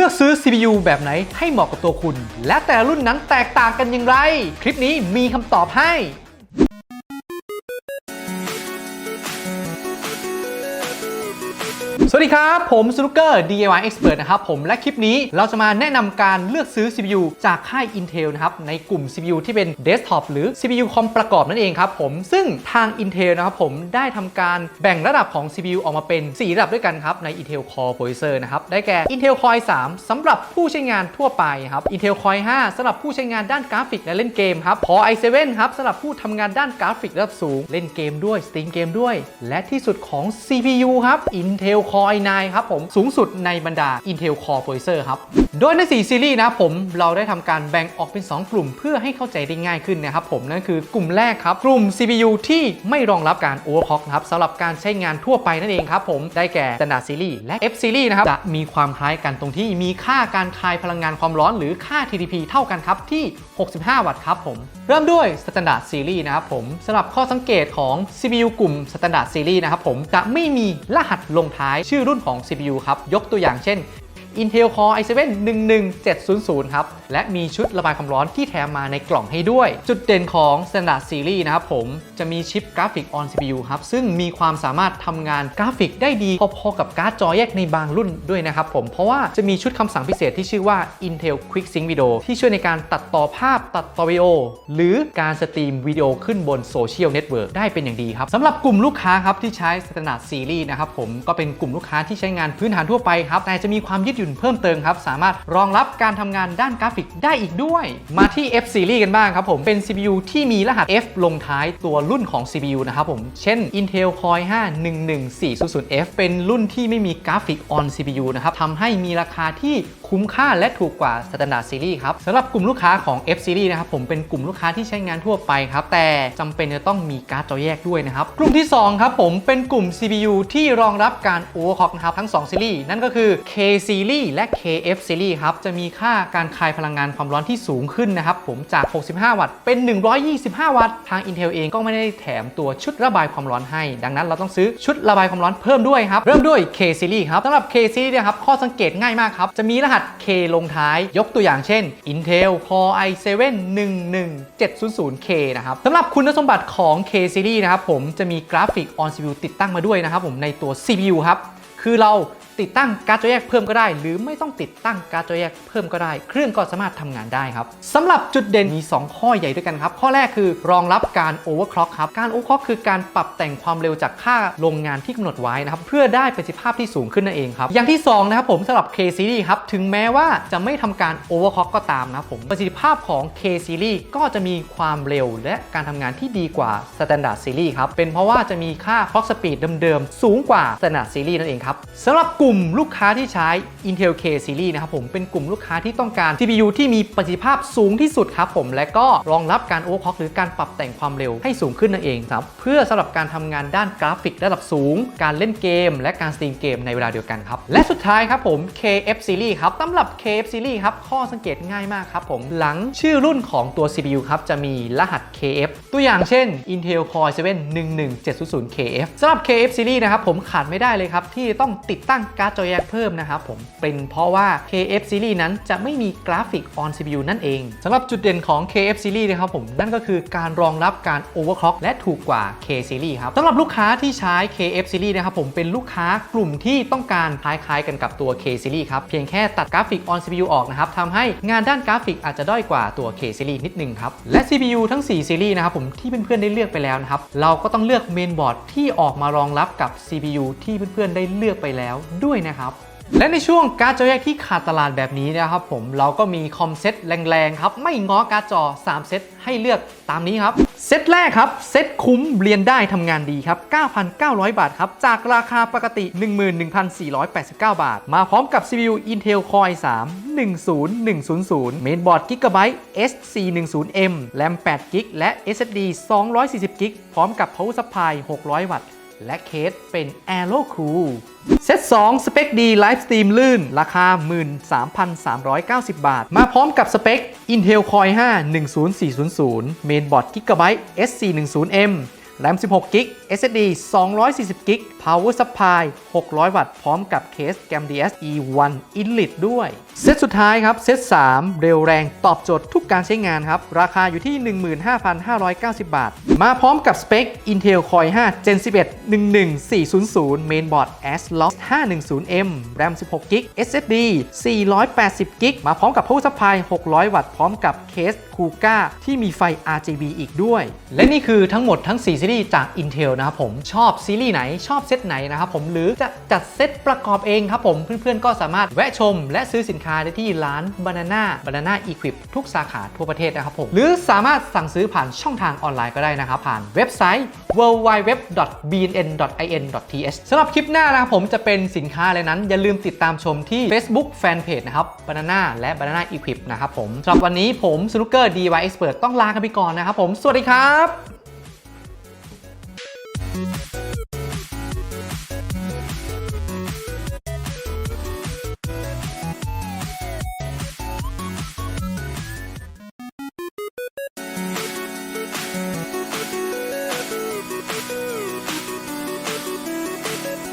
ลือกซื้อ CPU แบบไหนให้เหมาะกับตัวคุณ และแต่ละรุ่นนั้นแตกต่างกันอย่างไร คลิปนี้มีคำตอบให้ สวัสดีครับ ผมสนุกเกอร์ DIY Expert นะครับผมและคลิปนี้เราจะมาแนะนำการเลือกซื้อ CPU จากค่าย Intel นะครับในกลุ่ม CPU ที่เป็น Desktop หรือ CPU คอมประกอบนั่นเองครับผมซึ่งทาง Intel นะครับผมได้ทำการแบ่งระดับของ CPU ออกมาเป็น 4 ระดับด้วยกันครับ ใน Intel Core Processor นะครับได้แก่ Intel Core i3 สำหรับผู้ใช้งานทั่วไปครับ Intel Core i5 สำหรับผู้ใช้งานด้านกราฟิกและเล่นเกมครับ Core i7 ครับสำหรับผู้ทำงานด้านกราฟิกระดับสูง เล่นเกมด้วยสตรีมเกมด้วย และที่สุดของ CPU ครับ Intel Core i9 ครับผมสูงสุดในบรรดา Intel Core Processor ครับ โดยใน 4 ซีรีส์นะครับผมเราได้ทำการแบ่งออกเป็น 2 กลุ่มเพื่อให้เข้าใจได้ง่ายขึ้นนะครับผมนั่นคือกลุ่มแรกครับ กลุ่ม CPU ที่ไม่รองรับการ overclock นะครับสำหรับการใช้งานทั่วไปนั่นเองครับผมได้แก่ Standard Series และ F Series นะครับจะมีความคล้ายกันตรงที่มีค่าการคายพลังงานความร้อนหรือค่า TDP เท่ากันครับที่ 65 วัตต์ครับผมเริ่มด้วย Standard Series นะครับผมสำหรับข้อสังเกตของ CPU กลุ่ม Standard Series นะครับผมจะไม่มีรหัสลงท้ายชื่อรุ่นของ CPU ครับ ยกตัวอย่างเช่น Intel Core i7 11700 ครับ และมีชุดระบายความร้อนที่แถมมาในกล่องให้ด้วย จุดเด่นของ Standard Series นะครับผม จะมีชิปกราฟิก on CPU ครับ ซึ่งมีความสามารถทำงานกราฟิกได้ดี พอๆกับการ์ดจอแยกในบางรุ่นด้วยนะครับผม เพราะว่าจะมีชุดคำสั่งพิเศษที่ชื่อว่า Intel Quick Sync Video ที่ช่วยในการตัดต่อภาพตัดต่อวิดีโอ หรือการสตรีมวิดีโอขึ้นบนโซเชียลเน็ตเวิร์กได้เป็นอย่างดีครับสำหรับกลุ่มลูกค้าครับที่ใช้ Standard Series นะครับผมก็เป็นกลุ่มลูกค้าที่ใช้งานพื้นฐานทั่วไปครับแต่จะมีความยืดหยุ่นเพิ่มเติมครับสามารถรองรับการทำงานด้านกราฟิกได้อีกด้วย มาที่ F Series กันบ้างครับผม เป็น CPU ที่มีรหัส F ลงท้ายตัวรุ่นของ CPU นะครับผม เช่น Intel Core i5 11400F เป็นรุ่นที่ไม่มีกราฟิก on CPU นะครับทำให้มีราคาที่ คุ้มค่าและถูกกว่า Standard Series ครับสำหรับกลุ่มลูกค้าของ F Series นะครับผมเป็นกลุ่มลูกค้าที่ใช้งานทั่วไปครับแต่จำเป็นจะต้องมีการ์ดจอแยกด้วยนะครับกลุ่มที่2ครับผมเป็นกลุ่ม CPU ที่รองรับการ overclock นะครับทั้ง 2 ซีรีส์นั่นก็คือ K Series และ KF Series ครับจะมีค่าการคายพลังงานความร้อนที่สูงขึ้นนะครับผมจาก 65 วัตต์เป็น 125 วัตต์ทาง Intel เองก็ไม่ได้แถมตัวชุดระบายความร้อนให้ ดังนั้นเราต้องซื้อชุดระบายความร้อนเพิ่มด้วยครับเริ่มด้วย K Series ครับสำหรับ K Series นี่ยครับข้อสังเกตง่ายมากครับจะมีรหัส K ลงท้าย ยกตัวอย่างเช่น Intel Core i7 11700K นะครับสำหรับคุณสมบัติของ K Series นะครับผมจะมีกราฟิก on CPU ติดตั้งมาด้วยนะครับผมในตัว CPU ครับ คือเรา ติดตั้งการ์ดจอแยกเพิ่มก็ได้ หรือไม่ต้องติดตั้งการ์ดจอแยกเพิ่มก็ได้ เครื่องก็สามารถทำงานได้ครับสำหรับจุดเด่นมี 2 ข้อใหญ่ด้วยกันครับ ข้อแรกคือรองรับการ overclock ครับ การ overclock คือการปรับแต่งความเร็วจากค่าโรงงานที่กำหนดไว้นะครับเพื่อได้ประสิทธิภาพที่สูงขึ้นนั่นเองครับอย่างที่2นะครับผมสำหรับ K series ครับถึงแม้ว่าจะไม่ทำการ overclock ก็ตามนะครับผมประสิทธิภาพของ K series ก็จะมีความเร็วและการทำงานที่ดีกว่า standard series ครับเป็นเพราะว่าจะมีค่า clock speed เดิมๆสูงกว่า standard series นั่นเองครับสำหรับกลุ่มลูกค้าที่ใช้ Intel K Series นะครับผมเป็นกลุ่มลูกค้าที่ต้องการ CPU ที่มีประสิทธิภาพสูงที่สุดครับผม และก็รองรับการ overclock หรือการปรับแต่งความเร็วให้สูงขึ้นนั่นเองครับเพื่อสำหรับการทำงานด้านกราฟิกระดับสูง การเล่นเกม และการสตรีมเกมในเวลาเดียวกันครับและสุดท้ายครับผม KF Series ครับสำหรับ KF Series ครับข้อสังเกตง่ายมากครับผมหลังชื่อรุ่นของตัว CPU ครับจะมีรหัส KF ตัวอย่างเช่น Intel Core i7 11700KF สำหรับ KF Series นะครับผมขาดไม่ได้เลยครับที่ต้องติดตั้งการ์ดจอแยกเพิ่มนะครับผมเป็นเพราะว่า KF Series นั้นจะไม่มีกราฟิก on CPU นั่นเองสำหรับจุดเด่นของ KF Series นะครับผมนั่นก็คือการรองรับการ overclock และถูกกว่า K Series ครับสำหรับลูกค้าที่ใช้ KF Series นะครับผมเป็นลูกค้ากลุ่มที่ต้องการคล้ายๆ กันกับตัว K Series ครับเพียงแค่ตัดกราฟิก on CPU ออกนะครับทำให้งานด้านกราฟิกอาจจะด้อยกว่าตัว K Series นิดนึงครับและ CPU ทั้ง4ซีรีส์นะครับผมที่เพื่อนๆได้เลือกไปแล้วนะครับเราก็ต้องเลือกเมนบอร์ดที่ออกมารองรับกับ CPU ที่เพื่อนๆได้เลือกไปแล้วด้วยนะครับและในช่วงการ์ดจอแยกที่ขาดตลาดแบบนี้นะครับผมเราก็มีคอมเซ็ตแรงๆครับ ไม่ง้อการ์ดจอ 3 เซ็ตให้เลือกตามนี้ครับ เซ็ตแรกครับ เซ็ตคุ้มเรียนได้ทำงานดีครับ 9,900 บาทครับ จากราคาปกติ 11,489 บาท มาพร้อมกับ CPU Intel Core i3 10100 Mainboard Gigabyte S410M RAM 8 g b และ SSD 240 g b พร้อมกับ Power Supply 600 วัตต์ และเคสเป็น a อโ cool เซต2 สเปคดีไลฟ์สตรีมลื่น ราคา 13,390 บาท มาพร้อมกับสเปค Intel Core i5 10400 Mainboard Gigabyte S410M RAM 16GB SSD 240GB Power Supply 600 วัตต์พร้อมกับเคส Gam DS E1 Elite ด้วย เซตสุดท้ายครับ เซต 3 เร็วแรงตอบโจทย์ทุกการใช้งานครับ ราคาอยู่ที่ 15,590 บาท มาพร้อมกับสเปค Intel Core i5 Gen 11 11400 Mainboard ASRock 510M RAM 16GB SSD 480GB มาพร้อมกับ Power Supply 600 วัตต์พร้อมกับเคส Kuga ที่มีไฟ RGB อีกด้วย และนี่คือทั้งหมดทั้ง 4 ซีรีส์จาก Intel นะครับผมชอบซีรีส์ไหนชอบเซตไหนนะครับผมหรือจะจัดเซตประกอบเองครับผมเพื่อนๆก็สามารถแวะชม และซื้อสินค้าได้ที่ร้าน Banana Banana Equip ทุกสาขาทั่วประเทศนะครับผมหรือสามารถสั่งซื้อผ่านช่องทางออนไลน์ก็ได้นะครับผ่านเว็บไซต์ www.bnn.in.th สำหรับคลิปหน้านะครับผมจะเป็นสินค้าอะไรนั้น อย่าลืมติดตามชมที่ Facebook Fanpage นะครับ Banana และ Banana Equip นะครับผมสำหรับวันนี้ผมสนุกเกอร์ DY Expert ต้องลากันไปก่อนนะครับผม สวัสดีครับ